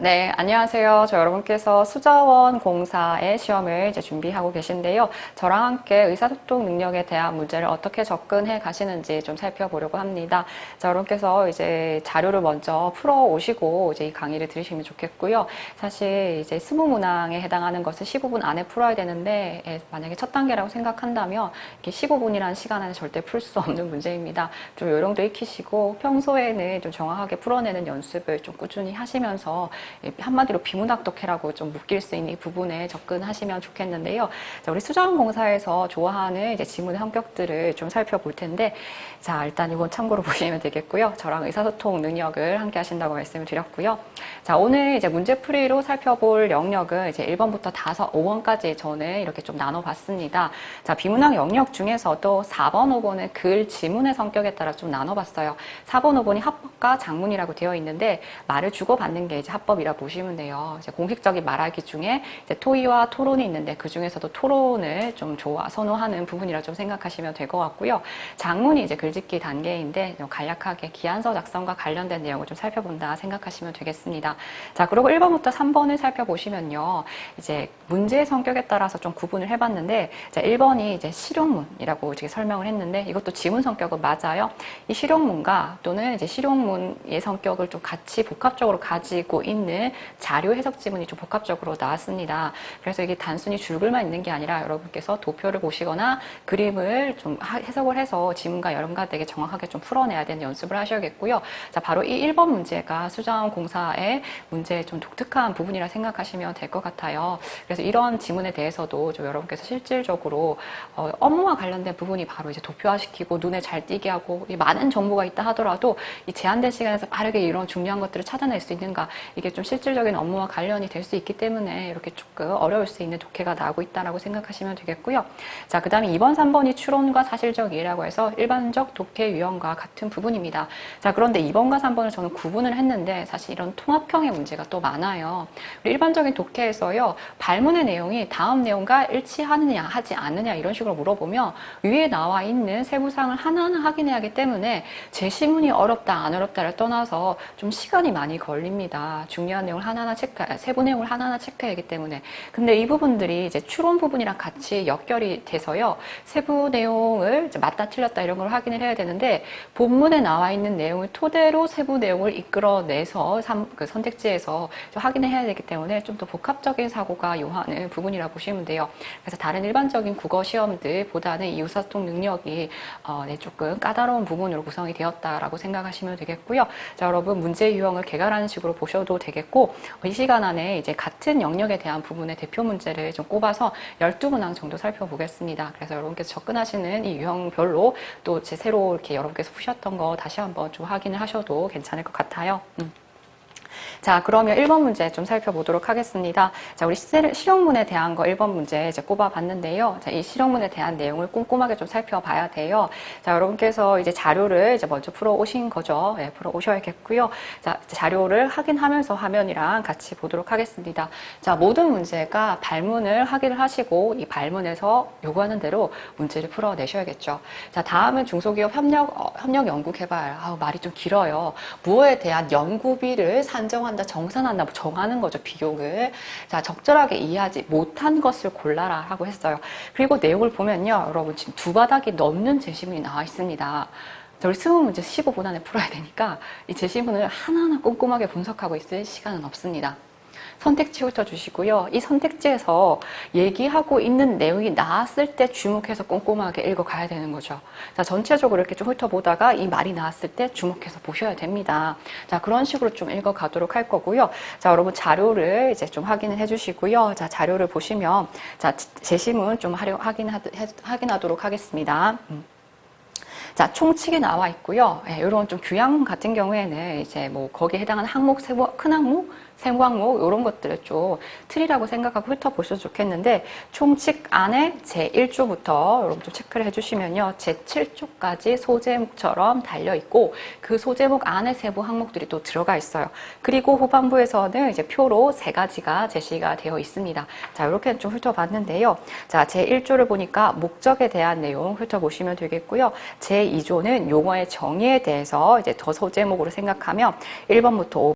네, 안녕하세요. 저 여러분께서 수자원 공사의 시험을 이제 준비하고 계신데요. 저랑 함께 의사소통 능력에 대한 문제를 어떻게 접근해 가시는지 좀 살펴보려고 합니다. 자, 여러분께서 이제 자료를 먼저 풀어 오시고 이제 이 강의를 들으시면 좋겠고요. 사실 이제 스무 문항에 해당하는 것을 15분 안에 풀어야 되는데 예, 만약에 첫 단계라고 생각한다면 이렇게 15분이라는 시간 안에 절대 풀 수 없는 문제입니다. 좀 요령도 익히시고 평소에는 좀 정확하게 풀어내는 연습을 좀 꾸준히 하시면서 한마디로 비문학독해라고 좀 묶일 수 있는 이 부분에 접근하시면 좋겠는데요. 자, 우리 수자원공사에서 좋아하는 이제 지문의 성격들을 좀 살펴볼 텐데, 자, 일단 이건 참고로 보시면 되겠고요. 저랑 의사소통 능력을 함께 하신다고 말씀을 드렸고요. 자, 오늘 이제 문제풀이로 살펴볼 영역은 이제 1번부터 5, 5번까지 저는 이렇게 좀 나눠봤습니다. 자, 비문학 영역 중에서도 4번, 5번은 글 지문의 성격에 따라 좀 나눠봤어요. 4번, 5번이 합법과 장문이라고 되어 있는데 말을 주고받는 게 이제 합법 합법이라 보시면 돼요. 이제 공식적인 말하기 중에 토의와 토론이 있는데 그 중에서도 토론을 좀 좋아 선호하는 부분이라 좀 생각하시면 될 것 같고요. 장문이 이제 글짓기 단계인데 간략하게 기한서 작성과 관련된 내용을 좀 살펴본다 생각하시면 되겠습니다. 자, 그리고 1번부터 3번을 살펴보시면요. 이제 문제의 성격에 따라서 좀 구분을 해봤는데, 자, 1번이 이제 실용문이라고 이제 설명을 했는데, 이것도 지문 성격은 맞아요. 이 실용문과 또는 이제 실용문의 성격을 좀 같이 복합적으로 가지고 있는 있는 자료 해석 지문이 좀 복합적으로 나왔습니다. 그래서 이게 단순히 줄글만 있는 게 아니라 여러분께서 도표를 보시거나 그림을 좀 해석을 해서 지문과 연관되게 정확하게 좀 풀어내야 되는 연습을 하셔야겠고요. 자, 바로 이 1번 문제가 수자원 공사의 문제의 좀 독특한 부분이라 생각하시면 될 것 같아요. 그래서 이런 지문에 대해서도 좀 여러분께서 실질적으로 어, 업무와 관련된 부분이 바로 이제 도표화시키고 눈에 잘 띄게 하고 많은 정보가 있다 하더라도 이 제한된 시간에서 빠르게 이런 중요한 것들을 찾아낼 수 있는가 이게 좀 실질적인 업무와 관련이 될 수 있기 때문에 이렇게 조금 어려울 수 있는 독해가 나오고 있다라고 생각하시면 되겠고요. 자, 그 다음에 2번, 3번이 추론과 사실적 이해라고 해서 일반적 독해 유형과 같은 부분입니다. 자, 그런데 2번과 3번을 저는 구분을 했는데 사실 이런 통합형의 문제가 또 많아요. 일반적인 독해에서요, 발문의 내용이 다음 내용과 일치하느냐, 하지 않느냐 이런 식으로 물어보면 위에 나와 있는 세부사항을 하나하나 확인해야 하기 때문에 제시문이 어렵다, 안 어렵다를 떠나서 좀 시간이 많이 걸립니다. 중요한 내용을 하나하나 체크, 세부 내용을 하나하나 체크해야 하기 때문에. 근데 이 부분들이 이제 추론 부분이랑 같이 연결이 돼서요. 세부 내용을 맞다 틀렸다 이런 걸 확인을 해야 되는데 본문에 나와 있는 내용을 토대로 세부 내용을 이끌어내서 그 선택지에서 확인을 해야 되기 때문에 좀 더 복합적인 사고가 요하는 부분이라 보시면 돼요. 그래서 다른 일반적인 국어 시험들보다는 이 유사통 능력이 어, 네, 조금 까다로운 부분으로 구성이 되었다라고 생각하시면 되겠고요. 자, 여러분 문제 유형을 개괄하는 식으로 보셔도 되겠 고 이 시간 안에 이제 같은 영역에 대한 부분의 대표 문제를 좀 꼽아서 12문항 정도 살펴보겠습니다. 그래서 여러분께서 접근하시는 이 유형별로 또제 새로 이렇게 여러분께서 푸셨던 거 다시 한번 좀 확인을 하셔도 괜찮을 것 같아요. 음. 자, 그러면 1번 문제 좀 살펴보도록 하겠습니다. 자, 우리 실용문에 대한 거 1번 문제 이제 꼽아봤는데요. 자, 이 실용문에 대한 내용을 꼼꼼하게 좀 살펴봐야 돼요. 자, 여러분께서 이제 자료를 이제 먼저 풀어 오신 거죠. 네, 풀어 오셔야겠고요. 자, 자료를 확인하면서 화면이랑 같이 보도록 하겠습니다. 자, 모든 문제가 발문을 확인을 하시고 이 발문에서 요구하는 대로 문제를 풀어내셔야겠죠. 자, 다음은 중소기업 협력, 어, 협력 연구 개발. 아우, 말이 좀 길어요. 무엇에 대한 연구비를 산 정하 한다, 정산한다, 뭐 정하는 거죠, 비용을. 자, 적절하게 이해하지 못한 것을 골라라 하고 했어요. 그리고 내용을 보면요, 여러분 지금 두 바닥이 넘는 제시문이 나와 있습니다. 저희 스무 문제 15분 안에 풀어야 되니까 이 제시문을 하나하나 꼼꼼하게 분석하고 있을 시간은 없습니다. 선택지 훑어주시고요. 이 선택지에서 얘기하고 있는 내용이 나왔을 때 주목해서 꼼꼼하게 읽어가야 되는 거죠. 자, 전체적으로 이렇게 좀 훑어보다가 이 말이 나왔을 때 주목해서 보셔야 됩니다. 자, 그런 식으로 좀 읽어가도록 할 거고요. 자, 여러분 자료를 이제 좀 확인을 해주시고요. 자, 자료를 보시면 자, 제시문 좀 확인하, 확인하도록 하겠습니다. 음. 자, 총칙이 나와 있고요. 예, 이런 좀 규양 같은 경우에는 이제 뭐 거기에 해당하는 항목, 세부, 큰 항목, 생광목 이런 것들을 좀 틀이라고 생각하고 훑어보셔도 좋겠는데 총칙 안에 제1조부터 여러분 좀 체크를 해주시면요. 제7조까지 소제목처럼 달려있고 그 소제목 안에 세부 항목들이 또 들어가 있어요. 그리고 후반부에서는 이제 표로 세 가지가 제시가 되어 있습니다. 자 이렇게 좀 훑어봤는데요. 자 제1조를 보니까 목적에 대한 내용 훑어보시면 되겠고요. 제2조는 용어의 정의에 대해서 이제 더 소제목으로 생각하면 1번부터 5번